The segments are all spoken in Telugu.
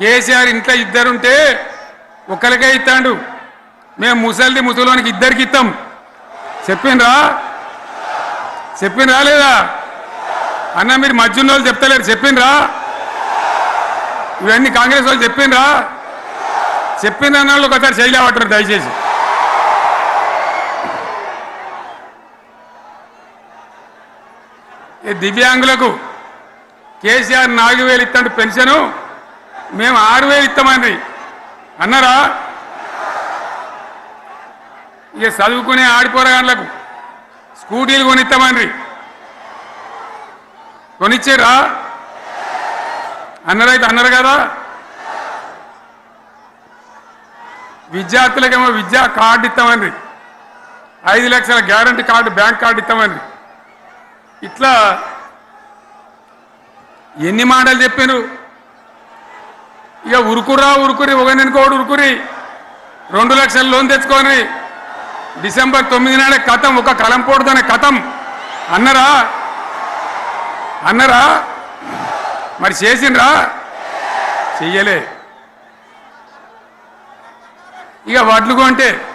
కేసీఆర్ ఇంట్లో ఇద్దరుంటే ఒకరికే ఇస్తాడు. మేము ముసలిది ముసలోనికి ఇద్దరికి ఇస్తాం చెప్పిండ్రా? చెప్పిండ్రా లేదా? అన్న మీరు మధ్యన వాళ్ళు చెప్తలేరు. చెప్పిండ్రా? ఇవన్నీ కాంగ్రెస్ వాళ్ళు చెప్పిండ్రా? చెప్పిన అన్న వాళ్ళు ఒకసారి చేయలేవటారు దయచేసి దివ్యాంగులకు కేసీఆర్ నాలుగు వేలు ఇస్తాడు పెన్షను. మేము ఆరు వేలు ఇస్తామండి అన్నారా? ఇక చదువుకునే ఆడిపోరగాళ్ళకు స్కూటీలు కొనిస్తామండి కొనిచ్చారా? అన్నరైతే అన్నారు కదా? విద్యార్థులకేమో విద్యా కార్డు ఇస్తామండి ఐదు లక్షల గ్యారంటీ కార్డు బ్యాంక్ కార్డు ఇస్తామండి ఇట్లా ఎన్ని మాటలు చెప్పారు? ఇక ఉరుకురా ఉరుకురి ఒకరినికోడు ఉరుకురి. రెండు లక్షల లోన్ తెచ్చుకొని డిసెంబర్ తొమ్మిది నాడే కథం ఒక కలం పోడుదనే కథం. అన్నరా? అన్నరా? మరి చేసిండ్రా? చెయ్యలే. ఇక వడ్లు కొంటే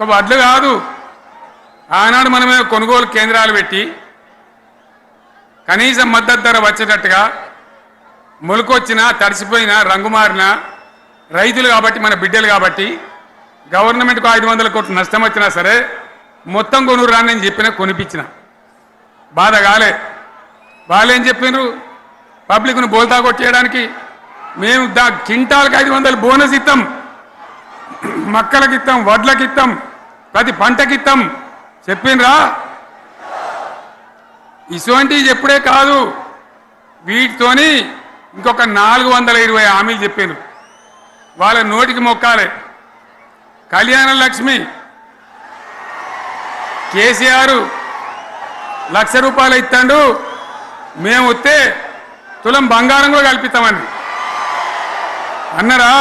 ఒక వడ్లు కాదు. ఆనాడు మనమే కొనుగోలు కేంద్రాలు పెట్టి కనీసం మద్దతు ధర వచ్చేటట్టుగా మొలకొచ్చినా తడిసిపోయినా రంగు మారినా రైతులు కాబట్టి మన బిడ్డలు కాబట్టి గవర్నమెంట్కు ఐదు వందల కోట్లు నష్టం వచ్చినా సరే మొత్తం కొనురు రాని నేను చెప్పిన కొనిపించిన. బాధ కాలే. వాళ్ళేం చెప్పినారు? పబ్లిక్ను బోల్తా కొట్టేయడానికి మేము దా కింటాలకు ఐదు వందలు బోనస్ ఇస్తాం మక్కలకి ఇస్తాం వడ్లకి ఇస్తాం ప్రతి పంటకి ఇస్తాం చెప్పిండ్రా ఇటువంటివి ఎప్పుడే కాదు. వీటితోని ఇంకొక నాలుగు వందల ఇరవై హామీలు చెప్పాను. వాళ్ళ నోటికి మొక్కాలి. కళ్యాణ లక్ష్మి కేసీఆర్ లక్ష రూపాయలు ఇస్తాడు మేము వస్తే తులం బంగారం కూడా కల్పిస్తామండి. అన్నారా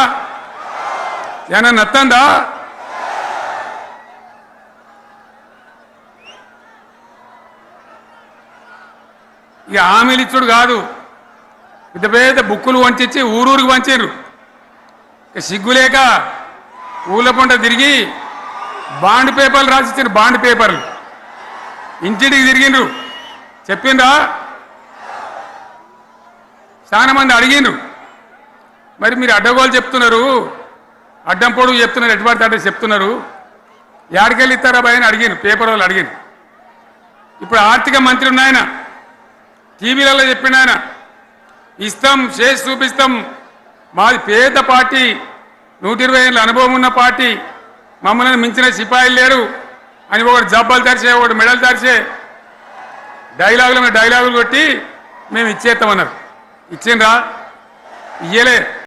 ఏమన్నా నత్తందా? ఇక హామీలు ఇచ్చుడు కాదు. పెద్ద పెద్ద బుక్కులు వంచి ఊరూరికి వంచారు సిగ్గులేక ఊళ్ళ పంట తిరిగి బాండ్ పేపర్లు రాసిచ్చారు బాండ్ పేపర్లు. ఇంటికి తిరిగిండ్రు. చెప్పిండ్రా? చాలా మంది అడిగిండ్రు. మరి మీరు అడ్డగోలు చెప్తున్నారు. అడ్డం పొడుగు చెప్తున్నారు. ఎటువంటి అడ్డ చెప్తున్నారు? యాడికెళ్ళి ఇస్తారా భయ అని అడిగాను పేపర్ వాళ్ళు అడిగాను ఇప్పుడు ఆర్థిక మంత్రి ఉన్నాయన టీవీలలో చెప్పిన ఆయన ఇస్తాం చేసి చూపిస్తాం. మాది పేద పార్టీ. నూట ఇరవై ఏళ్ళ అనుభవం ఉన్న పార్టీ. మమ్మల్ని మించిన సిపాయిలు లేరు. అని ఒకటి జబ్బాలు తెరిచే ఒకటి మెడలు తెరిచే డైలాగులు డైలాగులు కొట్టి మేము ఇచ్చేస్తామన్నారు. ఇచ్చిండ్రా? ఇయ్యలే.